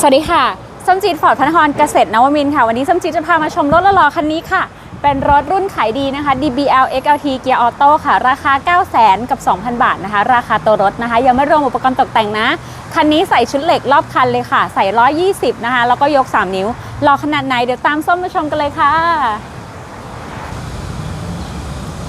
สวัสดีค่ะส้มจีดฟอร์ดพระนครเกษตรนวมินค่ะ วันนี้ส้มจีดจะพามาชมรถละลอคันนี้ค่ะ เป็นรถรุ่นขายดีนะคะ DBL XLT เกียร์ออโต้ค่ะ ราคา 9 0 0 0 0กับ 2,000 บาทนะคะ ราคาตัวรถนะคะ ยังไม่รวมอุปกรณ์ตกแต่งนะ คันนี้ใส่ชุดเหล็กรอบคันเลยค่ะ ใส่ 120 นะคะ แล้วก็ยก 3 นิ้ว รอขนาดไหน เดี๋ยวตามส้มมาชมกันเลยค่ะ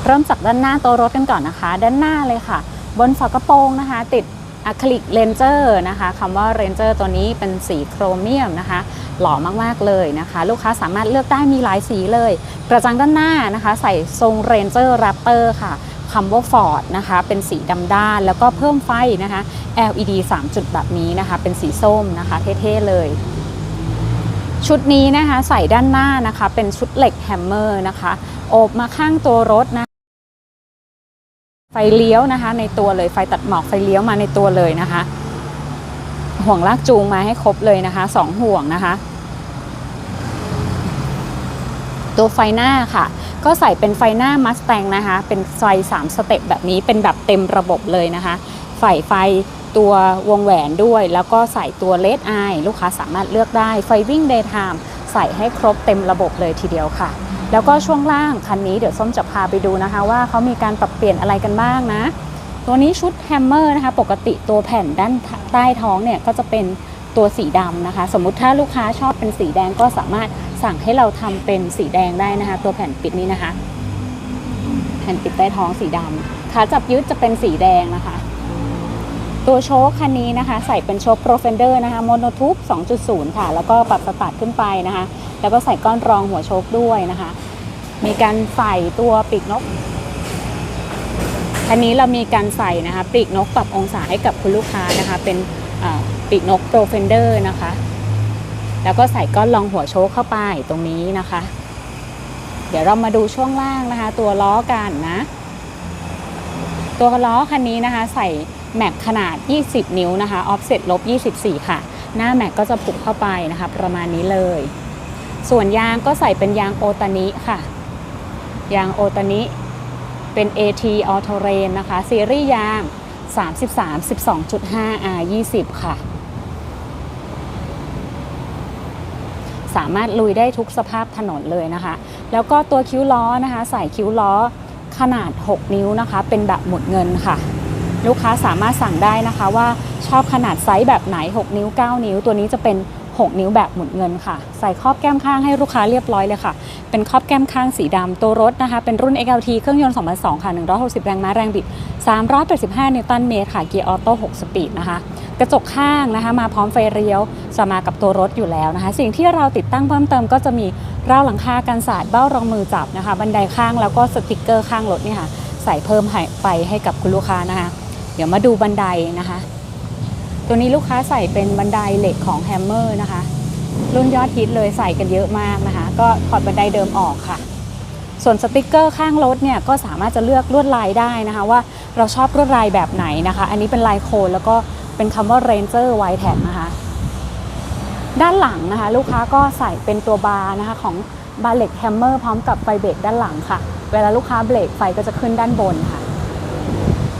เริ่มจากด้านหน้าตัวรถกันก่อนนะคะ ด้านหน้าเลยค่ะ บนฝากระโปรงนะคะ ติด อะคริลิกเลนเจอร์นะคะคำว่าเรนเจอร์ตัวนี้เป็นสีโครเมียมนะคะ หล่อมากๆเลยนะคะ ลูกค้าสามารถเลือกได้มีหลายสีเลย กระจังด้านหน้านะคะ ใส่ทรงเรนเจอร์แรปเตอร์ค่ะคำว่า Ford นะคะ เป็นสีดำด้าน แล้วก็เพิ่มไฟนะคะ LED 3 จุดแบบนี้นะคะ เป็นสีส้มนะคะ เท่ๆเลยชุดนี้นะคะใส่ด้านหน้านะคะ เป็นชุดเหล็กแฮมเมอร์นะคะโอบมาข้างตัวรถนะ ไฟเลี้ยวนะคะในตัวเลยไฟตัดหมอกไฟเลี้ยวมาในตัวเลยนะคะ ห่วงลากจูงมาให้ครบเลยนะคะสองห่วงนะคะ ตัวไฟหน้าค่ะ ก็ใส่เป็นไฟหน้ามัสแตงนะคะ เป็นไฟ3สเต็ปแบบนี้เป็นแบบเต็มระบบเลยนะคะใส่ไฟตัววงแหวนด้วย แล้วก็ใส่ตัวเลดไอลูกค้าสามารถเลือกได้ไฟวิ่งเดย์ไทม์ใส่ให้ครบเต็มระบบเลยทีเดียวค่ะ แล้วก็ช่วงล่างคันนี้เดี๋ยวส้มจะพาไปดูนะคะ ว่าเขามีการปรับเปลี่ยนอะไรกันบ้างนะ ตัวนี้ชุดแฮมเมอร์นะคะ ปกติตัวแผ่นด้านใต้ท้องเนี่ยก็จะเป็นตัวสีดำนะคะ สมมุติถ้าลูกค้าชอบเป็นสีแดงก็สามารถสั่งให้เราทำเป็นสีแดงได้นะคะ ตัวแผ่นปิดนี้นะคะ แผ่นปิดใต้ท้องสีดำขาจับยึดจะเป็นสีแดงนะคะ ตัวโชคคันนี้นะคะ ใส่เป็นโชคโปรเฟนเดอร์นะคะโมโนทูบ2.0 ค่ะ แล้วก็ปรับสตาร์ทขึ้นไปนะคะ แล้วก็ใส่ก้อนรองหัวโชคด้วยนะคะ มีการใส่ตัวปีกนกคันนี้เรามีการใส่นะคะปีกนกปรับองศาให้กับคุณลูกค้านะคะ เป็นปีกนกโปรเฟนเดอร์นะคะ แล้วก็ใส่ก้อนรองหัวโชคเข้าไปตรงนี้นะคะ เดี๋ยวเรามาดูช่วงล่างนะคะ ตัวล้อกันนะ ตัวล้อคันนี้นะคะ ใส่ แม็กขนาด 20 นิ้วนะคะออฟเซ็ตลบ 24 ค่ะ หน้าแม็กก็จะผูกเข้าไปนะคะ ประมาณนี้เลย ส่วนยางก็ใส่เป็นยางโอตานิค่ะ ยางโอตานิเป็น AT All Terrain นะคะ ซีรีส์ยาง 33 12.5 R 20 ค่ะ สามารถลุยได้ทุกสภาพถนนเลยนะคะ แล้วก็ตัวคิ้วล้อนะคะ ใส่คิ้วล้อขนาด 6 นิ้วนะคะ เป็นแบบหมุดเงินค่ะ ลูกค้าสามารถสั่งได้นะคะว่าชอบขนาดไซส์แบบไหน 6 นิ้ว 9 นิ้ว ตัวนี้จะเป็น 6 นิ้วแบบหมุนเงินค่ะ ใส่ครอบแก้มข้างให้ลูกค้าเรียบร้อยเลยค่ะ เป็นครอบแก้มข้างสีดำตัวรถนะคะ เป็นรุ่น XLT เครื่องยนต์2002 ค่ะ 160 แรงม้าแรงบิด 385 นิวตันเมตรค่ะ เกียร์ออโต้ 6 สปีดนะคะ กระจกข้างนะคะ มาพร้อมไฟเลี้ยวจะมากับตัวรถอยู่แล้วนะคะ สิ่งที่เราติดตั้งเพิ่มเติมก็จะมีราวหลังคากันสาดเบ้ารองมือจับนะคะ บันไดข้างแล้วก็สติกเกอร์ข้างรถนี่ค่ะ ใส่เพิ่มไปให้กับคุณลูกค้านะคะ เดี๋ยวมาดูบันไดนะคะ ตัวนี้ลูกค้าใส่เป็นบันไดเหล็กของแฮมเมอร์นะคะรุ่นยอดฮิตเลยใส่กันเยอะมากนะคะ ก็ถอดบันไดเดิมออกค่ะ ส่วนสติกเกอร์ข้างรถเนี่ยก็สามารถจะเลือกลวดลายได้นะคะ ว่าเราชอบลวดลายแบบไหนนะคะ อันนี้เป็นลายโคนแล้วก็เป็นคำว่า Ranger White Tag นะคะ ด้านหลังนะคะ ลูกค้าก็ใส่เป็นตัวบาร์นะคะของบาร์เหล็กแฮมเมอร์พร้อมกับไฟเบรกด้านหลังค่ะ เวลาลูกค้าเบรกไฟก็จะขึ้นด้านบนค่ะ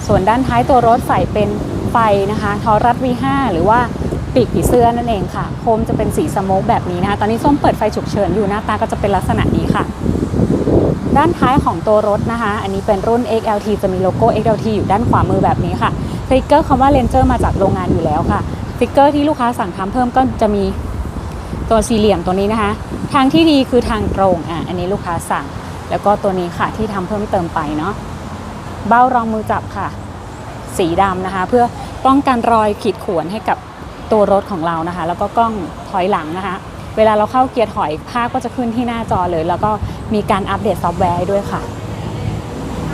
ส่วนด้านท้ายตัวรถใส่เป็นไฟนะคะทอรัส V5 หรือว่าปีกผีเสื้อนั่นเองค่ะ โคมจะเป็นสีสโมกแบบนี้นะคะ ตอนนี้ส้มเปิดไฟฉุกเฉินอยู่หน้าตาก็จะเป็นลักษณะนี้ค่ะ ด้านท้ายของตัวรถนะคะ อันนี้เป็นรุ่น XLT จะมีโลโก้ XLT อยู่ด้านขวามือแบบนี้ค่ะสติกเกอร์คำว่า Ranger มาจากโรงงานอยู่แล้วค่ะสติกเกอร์ที่ลูกค้าสั่งทำเพิ่มก็จะมีตัวสี่เหลี่ยมตัวนี้นะคะ ทางที่ดีคือทางตรงอะอันนี้ลูกค้าสั่ง แล้วก็ตัวนี้ค่ะที่ทำเพิ่มเติมไปเนาะ เบ้ารองมือจับค่ะ สีดำนะคะ เพื่อป้องกันรอยขีดข่วนให้กับตัวรถของเรานะคะ แล้วก็กล้องถอยหลังนะคะ เวลาเราเข้าเกียร์ถอยภาพก็จะขึ้นที่หน้าจอเลย แล้วก็มีการอัปเดตซอฟต์แวร์ด้วยค่ะ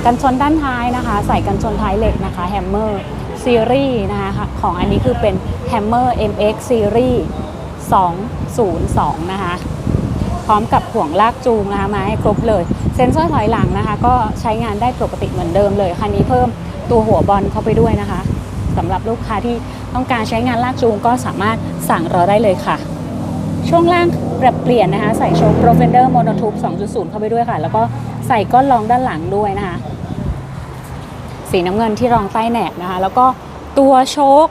กันชนด้านท้ายนะคะ ใส่กันชนท้ายเหล็กนะคะแฮมเมอร์ซีรีส์นะคะของอันนี้คือเป็น Hammer MX Series 202 นะคะ ร้อมกับห่วงลากจูงนะคะมาให้ครบเลย เซ็นเซอร์ถอยหลังนะคะ ก็ใช้งานได้ปกติเหมือนเดิมเลยคันนี้เพิ่มตัวหัวบอลเข้าไปด้วยนะคะสำหรับลูกค้าที่ต้องการใช้งานลากจูงก็สามารถสั่งเราได้เลยค่ะ ช่วงล่างปรับเปลี่ยนนะคะ ใส่โชค Profender Monotube 2.0 เข้าไปด้วยค่ะ แล้วก็ใส่ก้อนรองด้านหลังด้วยนะคะ สีน้ำเงินที่รองใต้แหนบนะคะ แล้วก็ตัวโชค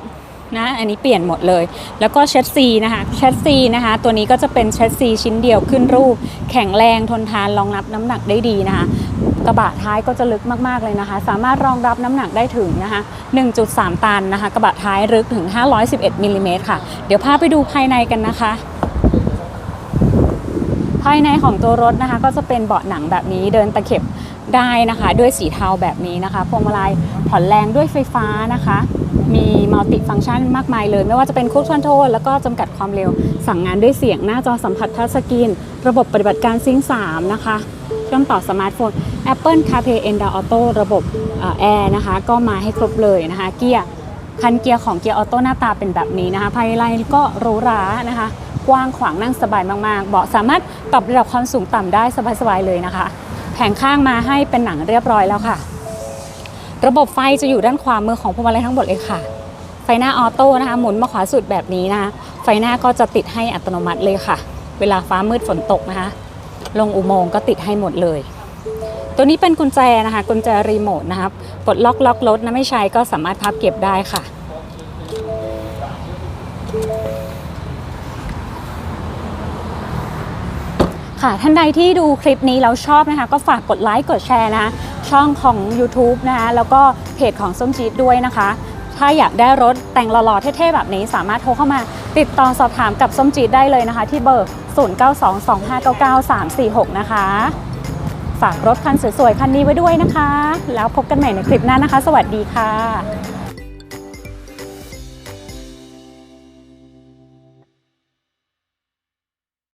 นะอันนี้เปลี่ยนหมดเลย แล้วก็เชดซีนะคะเชดซีนะคะตัวนี้ก็จะเป็นเชดซีชิ้นเดียวขึ้นรูป แข็งแรงทนทานรองรับน้ำหนักได้ดีนะคะกระบะท้ายก็จะลึกมากๆเลยนะคะ สามารถรองรับน้ำหนักได้ถึงนะคะ 1.3 ตันนะคะ กระบะท้ายลึกถึง 511มิลลิเมตรค่ะ เดี๋ยวพาไปดูภายในกันนะคะ ภายในของตัวรถนะคะ ก็จะเป็นเบาะหนังแบบนี้เดินตะเข็บได้นะคะ ด้วยสีเทาแบบนี้นะคะพวงมาลัยผ่อนแรงด้วยไฟฟ้านะคะ มีมัลติฟังก์ชันมากมายเลย ไม่ว่าจะเป็นคู c คอนโทรลแล้วก็จำกัดความเร็ว สั่งงานด้วยเสียงหน้าจอสัมผัสทัชสกรีน ระบบปฏิบัติการซิงค์3นะคะเชื่อมต่อสมาร์ทโฟน Apple CarPlay Android Auto ระบบแอร์นะคะ ก็มาให้ครบเลยนะคะ เกียร์คันเกียร์ของเกียร์ออโต้หน้าตาเป็นแบบนี้นะคะ ภายในก็หรูหรานะคะ กว้างขวางนั่งสบายมากๆ เบาะสามารถปรับระดับความสูงต่ำได้สบายๆเลยนะคะ แผงข้างมาให้เป็นหนังเรียบร้อยแล้วค่ะ ระบบไฟจะอยู่ด้านขวามือของพวงมาลัยทั้งหมดเลยค่ะ ไฟหน้าออโต้นะคะหมุนมาขวาสุดแบบนี้นะคะไฟหน้าก็จะติดให้อัตโนมัติเลยค่ะ เวลาฟ้ามืดฝนตกนะคะ ลงอุโมงค์ก็ติดให้หมดเลย ตัวนี้เป็นกุญแจนะคะ กุญแจรีโมทนะครับปลดล็อกล็อกรถนะไม่ใช้ก็สามารถพับเก็บได้ค่ะ ค่ะท่านใดที่ดูคลิปนี้แล้วชอบนะคะ ก็ฝากกดไลค์กดแชร์นะช่องของ YouTube นะคะแล้วก็เพจของส้มจีดด้วยนะคะ ถ้าอยากได้รถแต่งหล่อๆเท่ๆแบบนี้สามารถโทรเข้ามาติดต่อสอบถามกับส้มจีดได้เลยนะคะ ที่เบอร์ 0922599346 นะคะ ฝากรถคันสวยๆคันนี้ไว้ด้วยนะคะ แล้วพบกันใหม่ในคลิปหน้านะคะ สวัสดีค่ะ